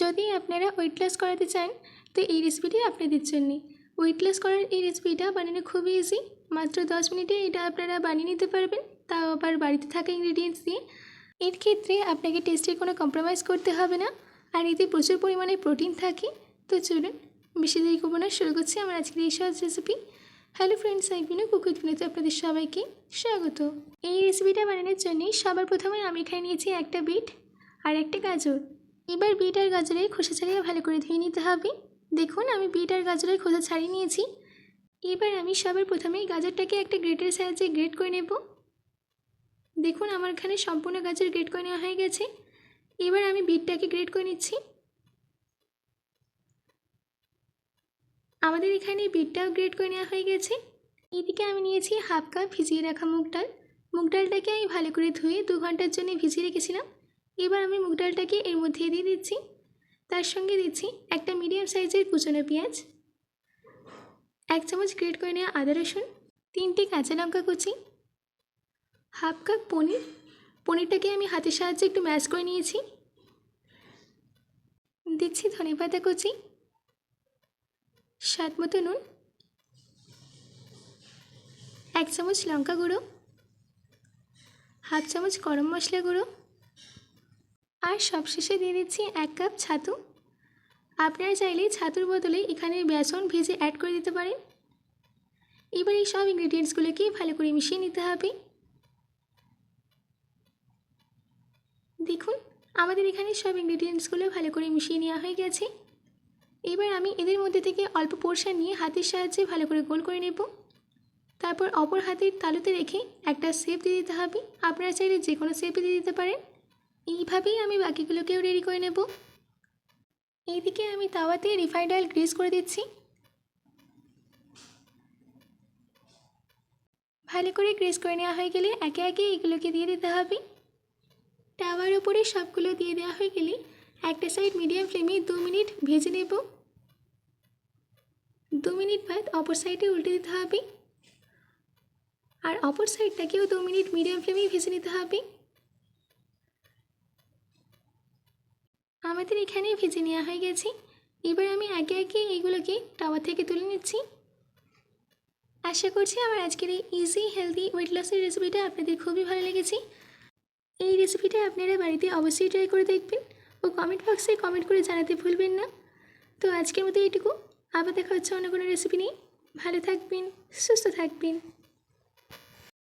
যদি আপনারা weight loss করাতে চান, তো এই রেসিপিটি আপনাদের জন্যে ওয়েট লস করার এই রেসিপিটা বানানো খুবই ইজি মাত্র দশ মিনিটে এটা আপনারা বানিয়ে নিতে পারবেন। তাও আবার বাড়িতে থাকা ইনগ্রিডিয়েন্টস দিয়ে। এর ক্ষেত্রে আপনাকে টেস্টের কোনো কম্প্রোমাইজ করতে হবে না। আর এতে প্রচুর পরিমাণে প্রোটিন থাকে। তো চলুন, বেশি দেরি করব না। শুরু করছি আমার আজকের এই সহজ recipe hello friends I Binu, কুকুর বিনুতে আপনাদের সবাইকে স্বাগত। এই রেসিপিটা বানানোর জন্যে সবার প্রথমে আমি এখানে নিয়েছি একটা বিট আর একটা গাজর। এবার বিট আর গাজরের খোসা ছাড়িয়ে ভালো করে ধুয়ে নিতে হবে। দেখুন, আমি বিট আর গাজরের খোসা ছাড়িয়ে নিয়েছি। এবার আমি সবার প্রথমেই গাজরটাকে একটা গ্রেটের সাহায্যে গ্রেট করে নেব। দেখুন, আমার এখানে সম্পূর্ণ গাজর গ্রেট করে নেওয়া হয়ে গেছে। এবার আমি বিটটাকে গ্রেট করে নিচ্ছি। আমাদের এখানে বিটটাও গ্রেট করে নেওয়া হয়ে গেছে। এদিকে আমি নিয়েছি হাফ কাপ ভিজিয়ে রাখা মুগ ডাল। মুগ ডালটাকে আমি ভালো করে ধুয়ে দু ঘণ্টার জন্য ভিজিয়ে রেখেছিলাম। এবার আমি মুগ ডালটাকে এর মধ্যে দিয়ে দিচ্ছি। তার সঙ্গে দিচ্ছি একটা মিডিয়াম সাইজের কুচনো পেঁয়াজ, এক চামচ গ্রেট করে নেওয়া আদা রসুন, তিনটে কাঁচা লঙ্কা কুচি, হাফ কাপ পনির, পনিরটাকে আমি হাতের সাহায্যে একটু ম্যাশ করে নিয়েছি। দিচ্ছি ধনে পাতা কুচি, স্বাদ মতো নুন, এক চামচ লঙ্কা গুঁড়ো, হাফ চামচ গরম মশলা গুঁড়ো আর সবশেষে দিয়ে দিচ্ছি এক কাপ ছাতু। আপনারা চাইলে ছাতুর বদলে এখানে বেসন ভেজে অ্যাড করে দিতে পারেন। এবার এই সব ইনগ্রিডিয়েন্টসগুলোকে ভালো করে মিশিয়ে নিতে হবে। দেখুন, আমাদের এখানে সব ইনগ্রিডিয়েন্টসগুলো ভালো করে মিশিয়ে নেওয়া হয়ে গেছে। এবার আমি এদের মধ্যে থেকে অল্প পোর্শন নিয়ে হাতের সাহায্যে ভালো করে গোল করে নেব। তারপর অপর হাতের তালুতে রেখে একটা শেপ দিয়ে দিতে হবে। আপনারা চাইলে যে কোনো শেপে দিয়ে দিতে পারেন। এইভাবেই আমি বাকিগুলোকেও রেডি করে নেব। এইদিকে আমি তাওয়াতে রিফাইন্ড অয়েল গ্রিস করে দিচ্ছি। ভালো করে গ্রিস করে নেওয়া হয়ে গেলে একে একে এগুলোকে দিয়ে দিতে হবে। তাওয়ার উপরে সবগুলো দিয়ে দেওয়া হয়ে গেলে একটা সাইড মিডিয়াম ফ্লেমে দু মিনিট ভেজে নেব। দু মিনিট বাদ অপর সাইডে উল্টে দিতে হবে। আর অপর সাইডটাকেও দু মিনিট মিডিয়াম ফ্লেমেই ভেজে নিতে হবে। আমাদের এখানে ভেজে নেওয়া হয়ে গেছে। এবার আমি একে একে এইগুলোকে টাওয়া থেকে তুলে নিচ্ছি। আশা করছি আমার আজকের এই ইজি হেলদি ওয়েট লসের রেসিপিটা আপনাদের খুবই ভালো লেগেছে। এই রেসিপিটা আপনারা বাড়িতে অবশ্যই ট্রাই করে দেখবেন ও কমেন্ট বক্সে কমেন্ট করে জানাতে ভুলবেন না। তো আজকের মতো এইটুকু। আবার দেখা হচ্ছে অন্য কোনো রেসিপি নিয়ে। ভালো থাকবেন, সুস্থ থাকবেন।